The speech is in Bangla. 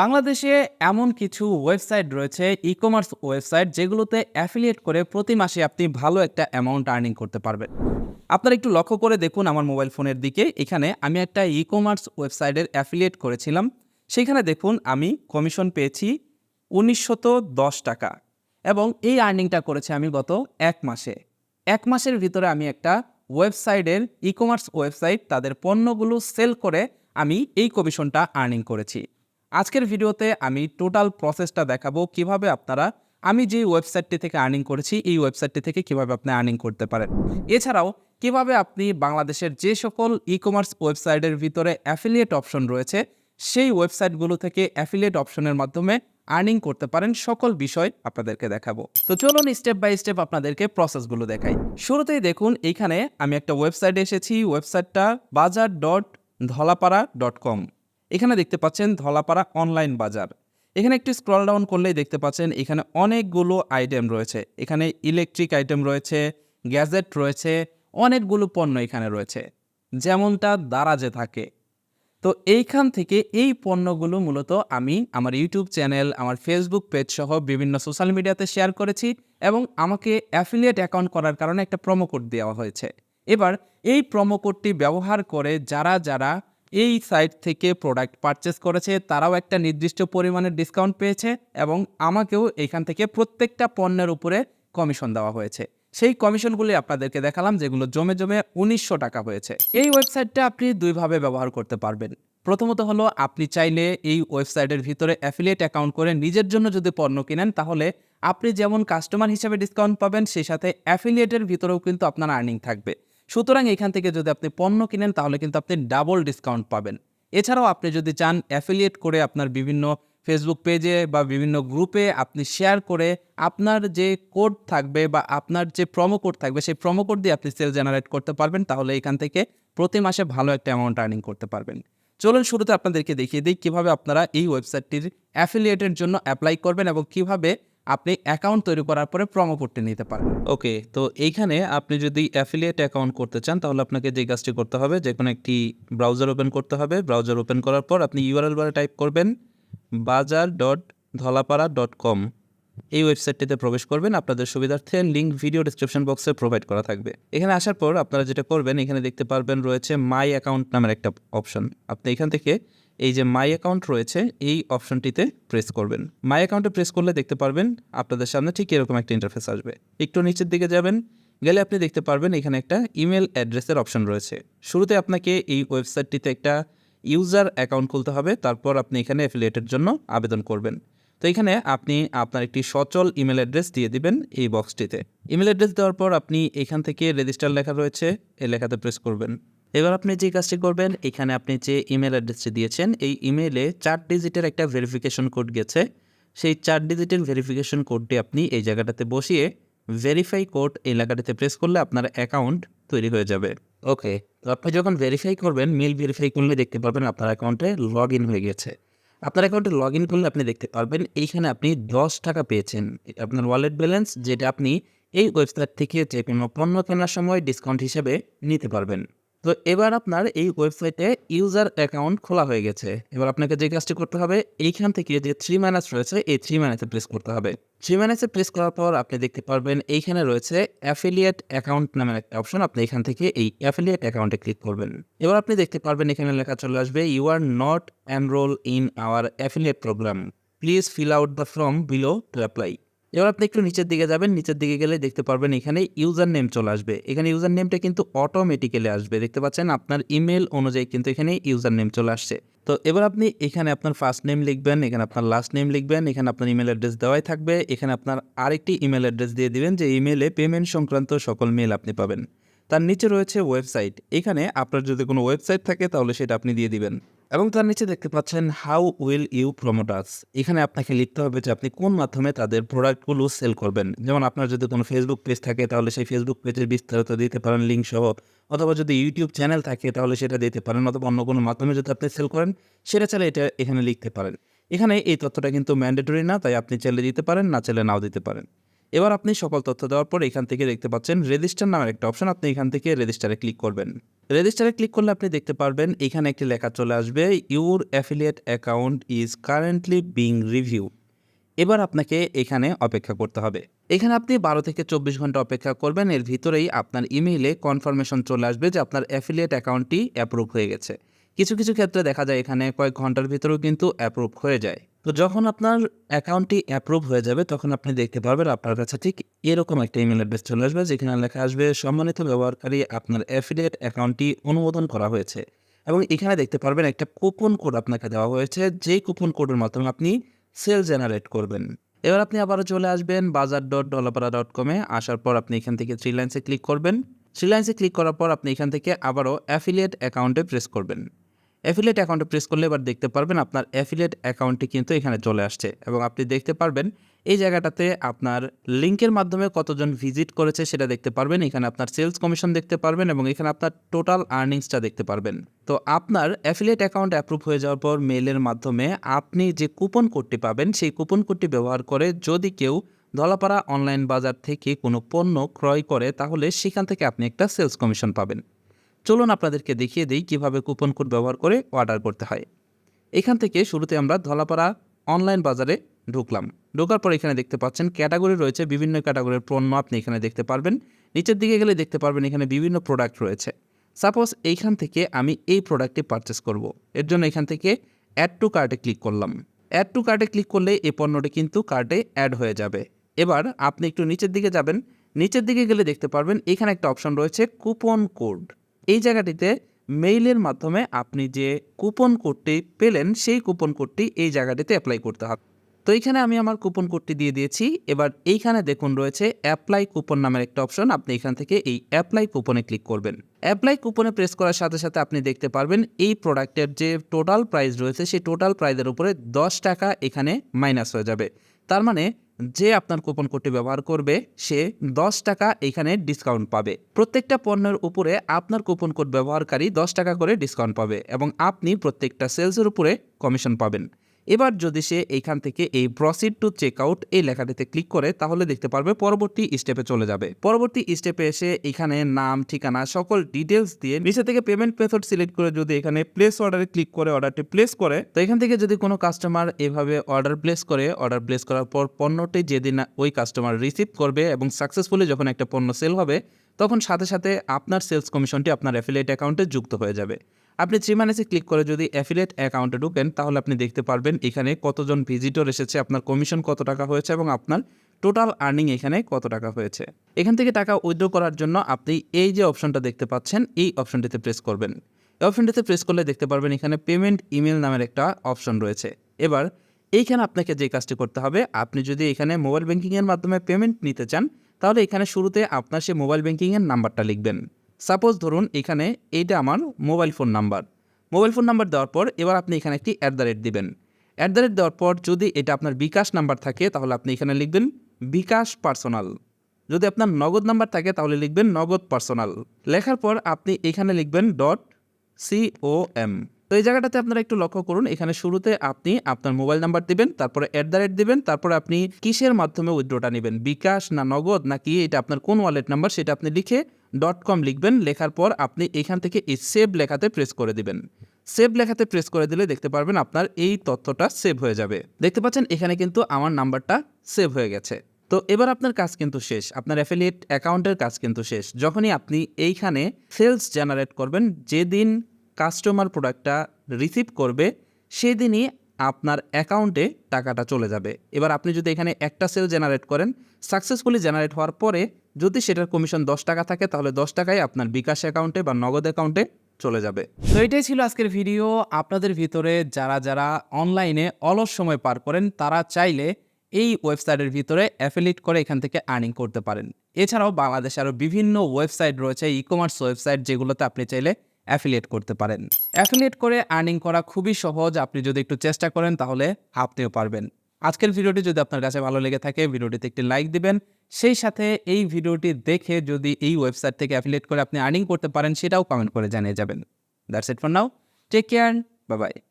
বাংলাদেশে এমন কিছু ওয়েবসাইট রয়েছে ই কমার্স ওয়েবসাইট, যেগুলোতে অ্যাফিলিয়েট করে প্রতি মাসে আপনি ভালো একটা অ্যামাউন্ট আর্নিং করতে পারবেন। আপনারা একটু লক্ষ্য করে দেখুন আমার মোবাইল ফোনের দিকে। এখানে আমি একটা ই কমার্স ওয়েবসাইটের অ্যাফিলিয়েট করেছিলাম। সেখানে দেখুন আমি কমিশন পেয়েছি উনিশশত দশ টাকা এবং এই আর্নিংটা করেছি আমি গত এক মাসে। এক মাসের ভিতরে আমি একটা ওয়েবসাইটের ই কমার্স ওয়েবসাইট, তাদের পণ্যগুলো সেল করে আমি এই কমিশনটা আর্নিং করেছি। আজকের ভিডিওতে আমি টোটাল প্রসেসটা দেখাবো কীভাবে আপনারা, আমি যে ওয়েবসাইটটি থেকে আর্নিং করেছি, এই ওয়েবসাইটটি থেকে কীভাবে আপনি আর্নিং করতে পারেন। এছাড়াও, কীভাবে আপনি বাংলাদেশের যে সকল ই কমার্স ওয়েবসাইটের ভিতরে অ্যাফিলিয়েট অপশন রয়েছে, সেই ওয়েবসাইটগুলো থেকে অ্যাফিলিয়েট অপশনের মাধ্যমে আর্নিং করতে পারেন সকল বিষয় আপনাদেরকে দেখাবো। তো চলুন স্টেপ বাই স্টেপ আপনাদেরকে প্রসেসগুলো দেখাই। শুরুতেই দেখুন এইখানে আমি একটা ওয়েবসাইটে এসেছি ওয়েবসাইটটা বাজার ডট ধলাপাড়া ডট কম এখানে দেখতে পাচ্ছেন ধলাপাড়া অনলাইন বাজার। এখানে একটু স্ক্রল ডাউন করলেই দেখতে পাচ্ছেন এখানে অনেকগুলো আইটেম রয়েছে। এখানে ইলেকট্রিক আইটেম রয়েছে গ্যাজেট রয়েছে, অনেকগুলো পণ্য এখানে রয়েছে। যেমনটা দারাজে থাকে। তো এইখান থেকে এই পণ্যগুলো মূলত আমি আমার ইউটিউব চ্যানেল আমার ফেসবুক পেজ সহ বিভিন্ন সোশ্যাল মিডিয়াতে শেয়ার করেছি এবং আমাকে অ্যাফিলিয়েট অ্যাকাউন্ট করার কারণে একটা প্রোমো কোড দেওয়া হয়েছে। এবার এই প্রোমো কোডটি ব্যবহার করে যারা যারা এই সাইট থেকে প্রোডাক্ট পারচেস করেছে, তারাও একটা নির্দিষ্ট পরিমাণের ডিসকাউন্ট পেয়েছে এবং আমাকেও এখান থেকে প্রত্যেকটা পণ্যের উপরে কমিশন দেওয়া হয়েছে। সেই কমিশনগুলি আপনাদেরকে দেখালাম, যেগুলো জমে জমে উনিশশো টাকা হয়েছে। এই ওয়েবসাইটটা আপনি দুইভাবে ব্যবহার করতে পারবেন। প্রথমত হলো, আপনি চাইলে এই ওয়েবসাইটের ভিতরে অ্যাফিলিয়েট অ্যাকাউন্ট করে নিজের জন্য যদি পণ্য কিনেন, তাহলে আপনি যেমন কাস্টমার হিসেবে ডিসকাউন্ট পাবেন, সেই সাথে অ্যাফিলিয়েটের ভিতরেও কিন্তু আপনার আর্নিং থাকবে। সুতরাং এখান থেকে যদি আপনি পণ্য কিনেন, তাহলে কিন্তু আপনি ডাবল ডিসকাউন্ট পাবেন। এছাড়াও আপনি যদি চান অ্যাফিলিয়েট করে আপনার বিভিন্ন ফেসবুক পেজে বা বিভিন্ন গ্রুপে আপনি শেয়ার করে আপনার যে কোড থাকবে বা আপনার যে প্রোমো কোড থাকবে, সেই প্রোমো কোড দিয়ে আপনি সেল জেনারেট করতে পারবেন, তাহলে এখান থেকে প্রতি মাসে ভালো একটা অ্যামাউন্ট আর্নিং করতে পারবেন। চলুন শুরুতে আপনাদেরকে দেখিয়ে দিই কীভাবে আপনারা এই ওয়েবসাইটটির অ্যাফিলিয়েটের জন্য অ্যাপ্লাই করবেন এবং কীভাবে আপনি অ্যাকাউন্ট তৈরি করার পরে প্রোমো কোডটি নিতে পারেন। ওকে তো এইখানে আপনি যদি অ্যাফিলিয়েট অ্যাকাউন্ট করতে চান, তাহলে আপনাকে যে কাজটি করতে হবে যে কোনো একটি ব্রাউজার ওপেন করতে হবে। ব্রাউজার ওপেন করার পর আপনি ইউআরএল বারে টাইপ করবেন বাজার ডট ধলাপাড়া ডট কম এই ওয়েবসাইটটিতে প্রবেশ করবেন, আপনাদের সুবিধার্থে লিঙ্ক ভিডিও ডিসক্রিপশন বক্সে প্রোভাইড করা থাকবে। এখানে আসার পর আপনারা যেটা করবেন, এখানে দেখতে পারবেন রয়েছে মাই অ্যাকাউন্ট নামের একটা অপশন আপনি এখান থেকে এই যে মাই অ্যাকাউন্ট রয়েছে, এই অপশনটিতে প্রেস করবেন। মাই অ্যাকাউন্টে প্রেস করলে দেখতে পারবেন আপনাদের সামনে ঠিক এরকম একটা ইন্টারফেস আসবে। একটু নিচের দিকে যাবেন, গেলে আপনি দেখতে পারবেন এখানে একটা ইমেল অ্যাড্রেসের অপশন রয়েছে। শুরুতে আপনাকে এই ওয়েবসাইটটিতে একটা ইউজার অ্যাকাউন্ট খুলতে হবে, তারপর আপনি এখানে অ্যাফিলিয়েটের জন্য আবেদন করবেন। তো এখানে আপনি আপনার একটি সচল ইমেল অ্যাড্রেস দিয়ে দিবেন এই বক্সটিতে ইমেল অ্যাড্রেস দেওয়ার পর আপনি এখান থেকে রেজিস্টার লেখা রয়েছে এই লেখাতে প্রেস করবেন। এবার আপনি যে কাজটি করবেন, এখানে আপনি যে ইমেল অ্যাড্রেসটি দিয়েছেন, এই ইমেলে চার ডিজিটের একটা ভেরিফিকেশন কোড গেছে। সেই চার ডিজিটের ভেরিফিকেশন কোডটি আপনি এই জায়গাটাতে বসিয়ে ভেরিফাই কোড এই লেখাটাতে প্রেস করলে আপনার অ্যাকাউন্ট তৈরি হয়ে যাবে। ওকে তো আপনি যখন ভেরিফাই করবেন মেল ভেরিফাই করলে দেখতে পারবেন আপনার অ্যাকাউন্টে লগ ইন হয়ে গেছে। আপনার অ্যাকাউন্টে লগ ইন করলে আপনি দেখতে পারবেন, এইখানে আপনি দশ টাকা পেয়েছেন। আপনার ওয়ালেট ব্যালেন্স যেটা আপনি এই ওয়েবসাইট থেকে যে কোনো পণ্য কেনার সময় ডিসকাউন্ট হিসেবে নিতে পারবেন। তো এবার আপনার এই ওয়েবসাইটে ইউজার অ্যাকাউন্ট খোলা হয়ে গেছে। এবার আপনাকে যে কাজটি করতে হবে, এইখান থেকে যে থ্রি মাইনাস রয়েছে, এই থ্রি মাইনাসে প্রেস করতে হবে। থ্রি মাইনাসে প্রেস করার পর আপনি দেখতে পারবেন, এইখানে রয়েছে অ্যাফিলিয়েট অ্যাকাউন্ট নামের একটা অপশন আপনি এখান থেকে এই অ্যাফিলিয়েট অ্যাকাউন্টে ক্লিক করবেন। এবার আপনি দেখতে পারবেন, এখানে লেখা চলে আসবে you are not enrol in our affiliate program please fill out the form below to apply এবার আপনি একটু নিচের দিকে যাবেন, নিচের দিকে গেলে দেখতে পারবেন এখানে ইউজার নেম চলে আসবে। এখানে ইউজার নেমটা কিন্তু অটোমেটিক্যালি আসবে। দেখতে পাচ্ছেন আপনার ইমেল অনুযায়ী কিন্তু এখানে ইউজার নেম চলে আসছে। তো এবার আপনি এখানে আপনার ফার্স্ট নেম লিখবেন, এখানে আপনার লাস্ট নেম লিখবেন, এখানে আপনার ইমেল অ্যাড্রেস দেওয়াই থাকবে। এখানে আপনার আরেকটি ইমেল অ্যাড্রেস দিয়ে দিবেন, যে ইমেলে পেমেন্ট সংক্রান্ত সকল মেল আপনি পাবেন। তার নিচে রয়েছে ওয়েবসাইট। এখানে আপনার যদি কোনো ওয়েবসাইট থাকে, তাহলে সেটা আপনি দিয়ে দিবেন। এবং তার নিচে দেখতে পাচ্ছেন হাউ উইল ইউ প্রমোটাস এখানে আপনাকে লিখতে হবে যে আপনি কোন মাধ্যমে তাদের প্রোডাক্টগুলো সেল করবেন। যেমন আপনার যদি কোনো ফেসবুক পেজ থাকে, তাহলে সেই ফেসবুক পেজের বিস্তারিত দিতে পারেন লিঙ্ক সহ। অথবা যদি ইউটিউব চ্যানেল থাকে, তাহলে সেটা দিতে পারেন। অথবা অন্য কোনো মাধ্যমে যদি আপনি সেল করেন, সেটা চাইলে এটা এখানে লিখতে পারেন। এখানে এই তথ্যটা কিন্তু ম্যান্ডেটরি না, তাই আপনি চাইলে দিতে পারেন, না চাইলে নাও দিতে পারেন। এবার আপনি সকল তথ্য দেওয়ার পর এখান থেকে দেখতে পাচ্ছেন রেজিস্টার নামের একটা অপশন। আপনি এখান থেকে রেজিস্টারে ক্লিক করবেন। রেজিস্টারে ক্লিক করলে আপনি দেখতে পারবেন এখানে একটি লেখা চলে আসবে your affiliate account is currently being review এবার আপনাকে এখানে অপেক্ষা করতে হবে। এখানে আপনি বারো থেকে চব্বিশ ঘণ্টা অপেক্ষা করবেন। এর ভিতরেই আপনার ইমেইলে কনফার্মেশন চলে আসবে যে আপনার অ্যাফিলিয়েট অ্যাকাউন্টটি অ্যাপ্রুভ হয়ে গেছে। কিছু কিছু ক্ষেত্রে দেখা যায় এখানে কয়েক ঘণ্টার ভিতরেও কিন্তু অ্যাপ্রুভ হয়ে যায়। তো যখন আপনার অ্যাকাউন্টটি অ্যাপ্রুভ হয়ে যাবে, তখন আপনি দেখতে পারবেন আপনার কাছে ঠিক এরকম একটা ইমেল অ্যাড্রেস চলে আসবে, যেখানে লেখা আসবে, সম্মানিত ব্যবহারকারী, আপনার অ্যাফিলিয়েট অ্যাকাউন্টটি অনুমোদন করা হয়েছে। এবং এখানে দেখতে পারবেন একটা কুপন কোড আপনাকে দেওয়া হয়েছে, যেই কুপন কোডের মাধ্যমে আপনি সেল জেনারেট করবেন। এবার আপনি আবারও চলে আসবেন বাজার ডট ডলাপাড়া ডট কমে আসার পর আপনি এখান থেকে থ্রি লাইন্সে ক্লিক করবেন। থ্রি লাইন্সে ক্লিক করার পর আপনি এখান থেকে আবারও অ্যাফিলিয়েট অ্যাকাউন্টে প্রেস করবেন। অ্যাফিলিয়েট অ্যাকাউন্টে প্রেস করলে এবার দেখতে পারবেন আপনার অ্যাফিলেট অ্যাকাউন্টটি কিন্তু এখানে চলে আসছে এবং আপনি দেখতে পারবেন এই জায়গাটাতে আপনার লিঙ্কের মাধ্যমে কতজন ভিজিট করেছে সেটা দেখতে পারবেন। এখানে আপনার সেলস কমিশন দেখতে পারবেন এবং এখানে আপনার টোটাল আর্নিংসটা দেখতে পারবেন। তো আপনার অ্যাফিলিয়েট অ্যাকাউন্ট অ্যাপ্রুভ হয়ে যাওয়ার পর মেলের মাধ্যমে আপনি যে কুপন কোডটি পাবেন, সেই কুপন কোডটি ব্যবহার করে যদি কেউ ধলাপাড়া অনলাইন বাজার থেকে কোনো পণ্য ক্রয় করে, তাহলে সেখান থেকে আপনি একটা সেলস কমিশন পাবেন। চলুন আপনাদেরকে দেখিয়ে দিই কীভাবে কুপন কোড ব্যবহার করে অর্ডার করতে হয়। এখান থেকে শুরুতে আমরা ধলাপাড়া অনলাইন বাজারে ঢুকলাম। ঢোকার পর এখানে দেখতে পাচ্ছেন ক্যাটাগরি রয়েছে, বিভিন্ন ক্যাটাগরির পণ্য আপনি এখানে দেখতে পারবেন। নিচের দিকে গেলে দেখতে পারবেন এখানে বিভিন্ন প্রোডাক্ট রয়েছে। সাপোজ এইখান থেকে আমি এই প্রোডাক্টটি পারচেস করব। এর জন্য এখান থেকে অ্যাড টু কার্টে ক্লিক করলাম। অ্যাড টু কার্টে ক্লিক করলে এই পণ্যটি কিন্তু কার্টে অ্যাড হয়ে যাবে। এবার আপনি একটু নিচের দিকে যাবেন। নিচের দিকে গেলে দেখতে পারবেন এখানে একটা অপশন রয়েছে কুপন কোড। এই জায়গাটিতে মেইলের মাধ্যমে আপনি যে কুপন কোডটি পেলেন, সেই কুপন কোডটি এই জায়গাটিতে অ্যাপ্লাই করতে হবে। তো এইখানে আমি আমার কুপন কোডটি দিয়ে দিয়েছি। এবার এইখানে দেখুন রয়েছে অ্যাপ্লাই কুপন নামের একটা অপশন আপনি এখান থেকে এই অ্যাপ্লাই কুপনে ক্লিক করবেন। অ্যাপ্লাই কুপনে প্রেস করার সাথে সাথে আপনি দেখতে পারবেন এই প্রোডাক্টের যে টোটাল প্রাইস রয়েছে, সেই টোটাল প্রাইসের উপরে দশ টাকা এখানে মাইনাস হয়ে যাবে। তার মানে যে আপনার কুপন কোডটি ব্যবহার করবে, সে দশ টাকা এখানে ডিসকাউন্ট পাবে। প্রত্যেকটা পণ্যের উপরে আপনার কুপন কোড ব্যবহারকারী দশ টাকা করে ডিসকাউন্ট পাবে এবং আপনি প্রত্যেকটা সেলসের উপরে কমিশন পাবেন। এবার যদি সে এইখান থেকে এই প্রসিড টু চেক আউট এই লেখাটিতে ক্লিক করে, তাহলে দেখতে পারবে পরবর্তী স্টেপে চলে যাবে। পরবর্তী স্টেপে এসে এখানে নাম, ঠিকানা, সকল ডিটেলস দিয়ে নিচে থেকে পেমেন্ট মেথড সিলেক্ট করে যদি এখানে প্লেস অর্ডারে ক্লিক করে অর্ডারটি প্লেস করে, তো এখান থেকে যদি কোনো কাস্টমার এভাবে অর্ডার প্লেস করে অর্ডার প্লেস করার পর পণ্যটি যেদিন ওই কাস্টমার রিসিভ করবে এবং সাকসেসফুলি যখন একটা পণ্য সেল হবে, তখন সাথে সাথে আপনার সেলস কমিশনটি আপনার অ্যাফিলিয়েট অ্যাকাউন্টে যুক্ত হয়ে যাবে। আপনি থ্রি মাইনাসে ক্লিক করে যদি অ্যাফিলেট অ্যাকাউন্টে ঢুকেন, তাহলে আপনি দেখতে পারবেন এখানে কতজন ভিজিটর এসেছে, আপনার কমিশন কত টাকা হয়েছে এবং আপনার টোটাল আর্নিং এখানে কত টাকা হয়েছে। এখান থেকে টাকা উইথড্র করার জন্য আপনি এই যে অপশনটা দেখতে পাচ্ছেন, এই অপশনটিতে প্রেস করবেন। এই অপশনটিতে প্রেস করলে দেখতে পারবেন এখানে পেমেন্ট ইমেল নামের একটা অপশন রয়েছে। এবার এইখানে আপনাকে যে কাজটি করতে হবে, আপনি যদি এখানে মোবাইল ব্যাঙ্কিংয়ের মাধ্যমে পেমেন্ট নিতে চান, তাহলে এখানে শুরুতে আপনার সে মোবাইল ব্যাঙ্কিংয়ের নাম্বারটা লিখবেন। সাপোজ ধরুন এখানে এইটা আমার mobile phone number mobile phone number দেওয়ার পর এবার আপনি এখানে একটি অ্যাট দ্য রেট দিবেন। অ্যাট দ্য রেট দেওয়ার পর যদি এটা আপনার বিকাশ নাম্বার থাকে, তাহলে আপনি এখানে লিখবেন বিকাশ পার্সোনাল যদি আপনার নগদ নাম্বার থাকে, তাহলে লিখবেন নগদ পার্সোনাল লেখার পর আপনি এখানে লিখবেন ডট সিওএম তো এই জায়গাটাতে আপনারা একটু লক্ষ্য করুন, এখানে শুরুতে আপনি আপনার মোবাইল নাম্বার দিবেন, তারপরে অ্যাট দ্য রেট দিবেন, তারপরে আপনি কিসের মাধ্যমে উইথড্রটা নেবেন? বিকাশ না নগদ? নাকি এটা আপনার কোন ওয়ালেট নাম্বার সেটা আপনি লিখে ডট কম লিখবেন, লেখার পর আপনি এখান থেকে এই সেভ লেখাতে প্রেস করে দিবেন। সেভ লেখাতে প্রেস করে দিলে দেখতে পারবেন আপনার এই তথ্যটা সেভ হয়ে যাবে। দেখতে পাচ্ছেন, এখানে কিন্তু আমার নাম্বারটা সেভ হয়ে গেছে। তো এবার আপনার কাজ কিন্তু শেষ, আপনার অ্যাফিলিয়েট অ্যাকাউন্টের কাজ কিন্তু শেষ। যখনই আপনি এইখানে সেলস জেনারেট করবেন, যেদিন কাস্টমার প্রোডাক্টটা রিসিভ করবে, সেদিনই আপনার অ্যাকাউন্টে টাকাটা চলে যাবে। এবার আপনি যদি এখানে একটা সেল জেনারেট করেন সাকসেসফুলি জেনারেট হওয়ার পরে যদি সেটার কমিশন দশ টাকা থাকে, তাহলে দশ টাকাই আপনার বিকাশ অ্যাকাউন্টে বা নগদ অ্যাকাউন্টে চলে যাবে। তো এটাই ছিল আজকের ভিডিও। আপনাদের ভিতরে যারা যারা অনলাইনে অলস সময় পার করেন, তারা চাইলে এই ওয়েবসাইটের ভিতরে অ্যাফিলিট করে এখান থেকে আর্নিং করতে পারেন। এছাড়াও বাংলাদেশে আরও বিভিন্ন ওয়েবসাইট রয়েছে ই কমার্স ওয়েবসাইট, যেগুলোতে আপনি চাইলে অ্যাফিলিয়েট করতে পারেন। অ্যাফিলিয়েট করে আর্নিং করা খুবই সহজ। আপনি যদি একটু চেষ্টা করেন, তাহলে আপনিও পারবেন। আজকের ভিডিওটি যদি আপনার কাছে ভালো লেগে থাকে, ভিডিওটিতে একটি লাইক দিবেন। সেই সাথে এই ভিডিওটি দেখে যদি এই ওয়েবসাইট থেকে অ্যাফিলেট করে আপনি আর্নিং করতে পারেন, সেটাও কমেন্ট করে জানিয়ে যাবেন। That's it for now take care bye bye bye